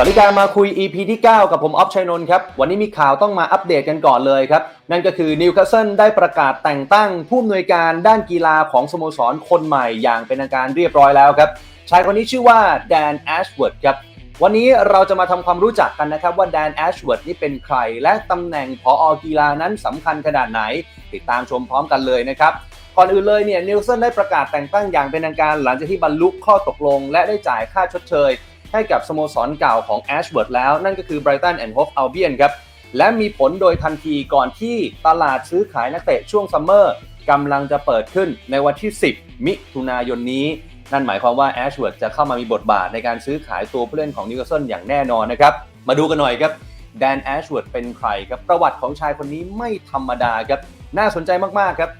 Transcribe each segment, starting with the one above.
สวัสดีการมาคุย EP ที่ 9 กับผมออฟชัยนนท์ครับ วันนี้มีข่าวต้องมาอัปเดตกันก่อนเลยครับ นั่นก็คือนิวคาสเซิลได้ประกาศแต่งตั้งผู้อำนวยการด้านกีฬาของสโมสรคนใหม่อย่างเป็นทางการเรียบร้อยแล้วครับ ชายคนนี้ชื่อว่าแดนแอชเวิร์ดครับ วันนี้เราจะมาทำความรู้จักกันนะครับว่าแดนแอชเวิร์ดนี่เป็นใคร และตำแหน่งผออกีฬานั้นสำคัญขนาดไหน ติดตามชมพร้อมกันเลยนะครับก่อนอื่นเลยเนี่ยนิวเซนได้ประกาศแต่งตั้งอย่างเป็นทางการหลังจากที่บรรลุข้อตกลง และได้จ่ายค่าชดเชย ให้กับสโมสรเก่าของแอชเวิร์ดแล้ว นั่นก็คือ Brighton and Hove Albion ครับ และมีผลโดยทันทีก่อนที่ตลาดซื้อขายนักเตะช่วงซัมเมอร์กำลังจะเปิดขึ้นในวันที่ 10 มิถุนายนนี้ นั่นหมายความว่าแอชเวิร์ดจะเข้ามามีบทบาทในการซื้อขายตัวผู้เล่นของนิวคาสเซิลอย่างแน่นอนนะครับ มาดูกันหน่อยครับแดนแอชเวิร์ดเป็นใครครับ ประวัติของชายคนนี้ไม่ธรรมดาครับ น่าสนใจมาก ๆ ครับ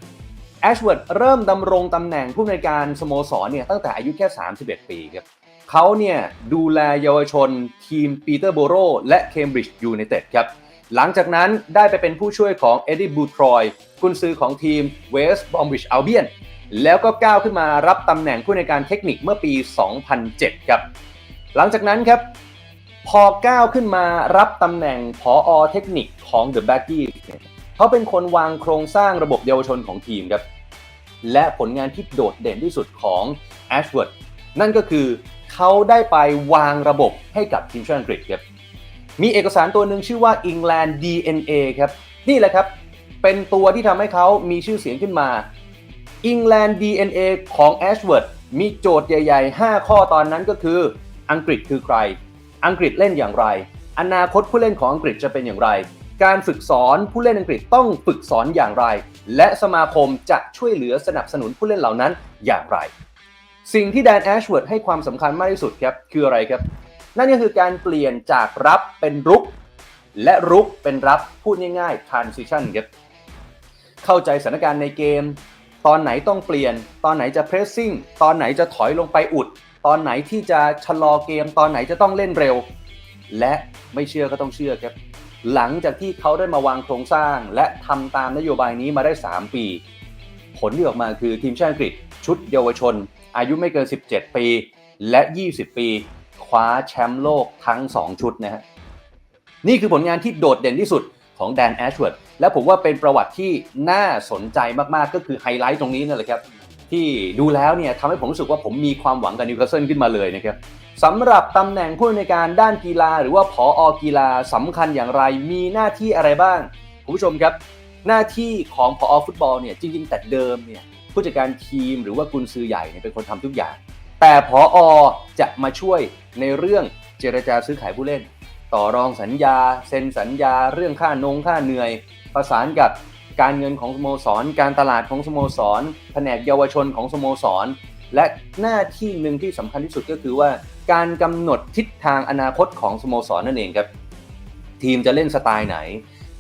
แอชเวิร์ดเริ่มดำรงตำแหน่งผู้อำนวยการสโมสรเนี่ยตั้งแต่อายุแค่ 31 ปีครับ เขาเนี่ยดูแลเยาวชนทีมปีเตอร์โบโรและเคมบริดจ์ยูไนเต็ดครับ หลังจากนั้นได้ไปเป็นผู้ช่วยของเอ็ดดี้บูทรอยกุนซือของทีมเวสต์บอมบิชอัลเบียนแล้วก็ก้าวขึ้นมารับตำแหน่งผู้ในการเทคนิคเมื่อปี 2007 ครับ หลังจากนั้นครับ พอก้าวขึ้นมารับตำแหน่งผออเทคนิคของ The b a g g i e เขาเป็นคนวางโครงสร้างระบบเยาวชนของทีมครับ และผลงานที่โดดเด่นที่สุดของ Ashworth นั่นก็คือ เขาได้ไปวางระบบให้กับทีมชาติอังกฤษครับมีเอกสารตัวหนึ่งชื่อว่า England DNA ครับนี่แหละครับ เป็นตัวที่ทำให้เขามีชื่อเสียงขึ้นมา England DNA ของ Ashworth มีโจทย์ใหญ่ ๆ 5 ข้อตอนนั้นก็คืออังกฤษคือใคร อังกฤษเล่นอย่างไร อนาคตผู้เล่นของอังกฤษจะเป็นอย่างไร การฝึกสอนผู้เล่นอังกฤษต้องฝึกสอนอย่างไร และสมาคมจะช่วยเหลือสนับสนุนผู้เล่นเหล่านั้นอย่างไร สิ่งที่แดนแอชเวิร์ดให้ความสำคัญมากที่สุดครับ คืออะไรครับ นั่นก็คือการเปลี่ยนจากรับเป็นรุก และรุกเป็นรับพูดง่ายๆ transition ครับ เข้าใจสถานการณ์ในเกม ตอนไหนต้องเปลี่ยน ตอนไหนจะ pressing ตอนไหนจะถอยลงไปอุด ตอนไหนที่จะชะลอเกม ตอนไหนจะต้องเล่นเร็ว และไม่เชื่อก็ต้องเชื่อครับ หลังจากที่เขาได้มาวางโครงสร้าง และทำตามนโยบายนี้มาได้ 3 ปี ผลที่ออกมาคือทีมชาติอังกฤษชุดเยาวชน อายุไม่เกิน 17 ปี และ 20 ปี คว้าแชมป์โลกทั้ง 2 ชุดนะฮะนี่คือผลงานที่โดดเด่นที่สุดของแดนแอชเวิร์ดและผมว่าเป็นประวัติที่น่าสนใจมากๆ ก็คือไฮไลท์ตรงนี้นั่นแหละครับ ที่ดูแล้วเนี่ยทำให้ผมรู้สึกว่าผมมีความหวังกับนิวคาสเซิลขึ้นมาเลยนะครับสำหรับตำแหน่งผู้ในการด้านกีฬา หรือว่าผออกีฬาสำคัญอย่างไรมีหน้าที่อะไรบ้างคุณผู้ชมครับ หน้าที่ของผอฟุตบอลเนี่ยจริง ๆ แต่เดิมเนี่ย ผู้จัดการทีม หรือว่ากุนซือใหญ่เนี่ยเป็นคนทำทุกอย่าง แต่ผออจะมาช่วยในเรื่องเจรจาซื้อขายผู้เล่น ต่อรองสัญญา เซ็นสัญญา เรื่องค่านงค่าเหนื่อย ประสานกับการเงินของสโมสร การตลาดของสโมสร แผนกเยาวชนของสโมสร และหน้าที่หนึ่งที่สำคัญที่สุดก็คือว่า การกำหนดทิศทางอนาคตของสโมสรนั่นเองครับ ทีมจะเล่นสไตล์ไหน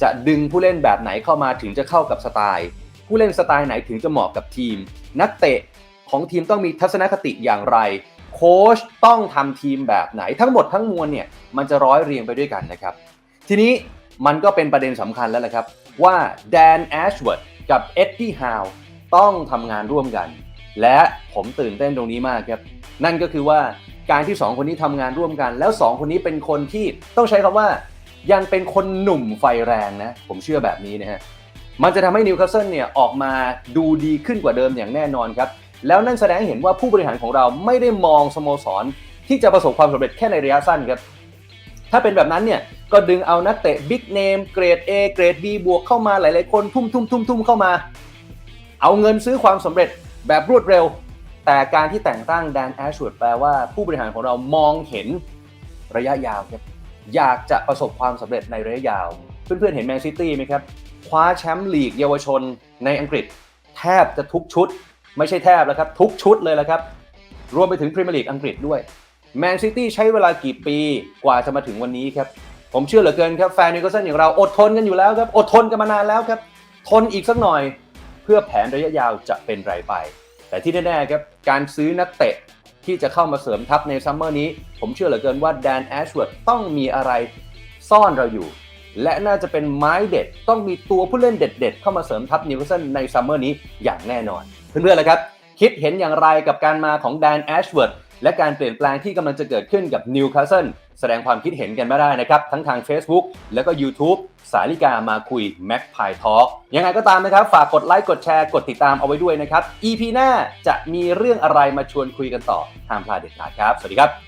จะดึงผู้เล่นแบบไหนเข้ามาถึงจะเข้ากับสไตล์ ผู้เล่นสไตล์ไหนถึงจะเหมาะกับทีม นักเตะของทีมต้องมีทัศนคติอย่างไร โค้ชต้องทำทีมแบบไหนทั้งหมดทั้งมวลเนี่ยมันจะร้อยเรียงไปด้วยกันนะครับ ทีนี้มันก็เป็นประเด็นสำคัญแล้วแหละครับ ว่าแดนแอชเวิร์ดกับเอ็ดดี้ฮาวต้องทำงานร่วมกัน และผมตื่นเต้นตรงนี้มากครับ นั่นก็คือว่าการที่ 2 คนนี้ทำงานร่วมกัน แล้ว 2 คนนี้เป็นคนที่ต้องใช้คำว่ายังเป็นคนหนุ่มไฟแรงนะ ผมเชื่อแบบนี้นะฮะ มันจะทำให้นิวคาสเซิลเนี่ยออกมาดูดีขึ้นกว่าเดิมอย่างแน่นอนครับ แล้วนั่นแสดงให้เห็นว่าผู้บริหารของเราไม่ได้มองสโมสร ที่จะประสบความสำเร็จแค่ในระยะสั้นครับ ถ้าเป็นแบบนั้นเนี่ยก็ดึงเอานักเตะบิ๊กเนมเกรด A เกรด B บวกเข้ามาหลาย ๆ คนทุ่มทุ่มทุ่มทุ่มเข้ามา เอาเงินซื้อความสำเร็จแบบรวดเร็ว แต่การที่แต่งตั้งแดนแอชวิดแปลว่าผู้บริหารของเรามองเห็นระยะยาวครับอยากจะประสบความสำเร็จในระยะยาว เพื่อน ๆ เห็นแมนซิตี้ไหมครับ คว้าแชมป์ลีกเยาวชนในอังกฤษ แทบจะทุกชุด ไม่ใช่แทบแล้วครับทุกชุดเลยแล้วครับ รวมไปถึงพรีเมียร์ลีกอังกฤษด้วยแมนซิตี้ใช้เวลากี่ปีกว่าจะมาถึงวันนี้ครับ ผมเชื่อเหลือเกินครับแฟนนิวคาสเซิลอย่างเราอดทนกันอยู่แล้วครับอดทนกันมานานแล้วครับ ทนอีกสักหน่อยเพื่อแผนระยะยาวจะเป็นไรไป แต่ที่แน่ๆครับการซื้อนักเตะที่จะเข้ามาเสริมทัพในซัมเมอร์นี้ ผมเชื่อเหลือเกินว่าแดนแอชเวิร์ดต้องมีอะไรซ่อนเราอยู่ และน่าจะเป็นไม้เด็ด ต้องมีตัวผู้เล่นเด็ด ๆ เข้ามาเสริมทัพนิวคาสเซิลในซัมเมอร์นี้อย่างแน่นอน เพื่อนๆล่ะครับ คิดเห็นอย่างไรกับการมาของแดนแอชเวิร์ดและการเปลี่ยนแปลงที่กำลังจะเกิดขึ้นกับนิวคาสเซิลแสดงความคิดเห็นกันมาได้นะครับ ทั้งทาง Facebook แล้วก็ YouTube สาริกามาคุย Mac p i Talk ยังไงก็ตามนะครับ ฝากกดไลค์กดแชร์กดติดตามเอาไว้ด้วยนะครับ EP หน้าจะมีเรื่องอะไรมาชวนคุยกันต่อห้ามพลาดเด็ดขาดครับ สวัสดีครับ